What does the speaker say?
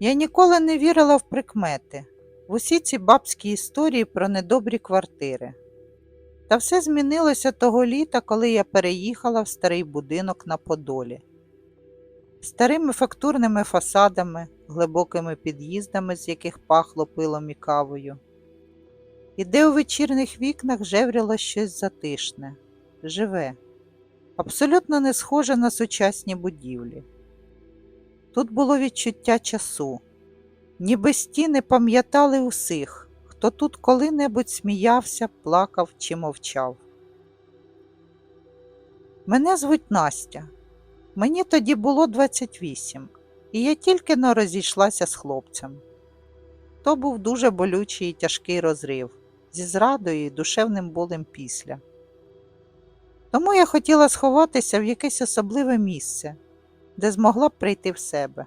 Я ніколи не вірила в прикмети, в усі ці бабські історії про недобрі квартири. Та все змінилося того літа, коли я переїхала в старий будинок на Подолі. Старими фактурними фасадами, глибокими під'їздами, з яких пахло пилом і кавою. І де у вечірних вікнах жевріло щось затишне, живе, абсолютно не схоже на сучасні будівлі. Тут було відчуття часу, ніби стіни пам'ятали усіх, хто тут коли-небудь сміявся, плакав чи мовчав. Мене звуть Настя. Мені тоді було 28, і я тільки но розійшлася з хлопцем. То був дуже болючий і тяжкий розрив зі зрадою і душевним болем після. Тому я хотіла сховатися в якесь особливе місце, де змогла б прийти в себе.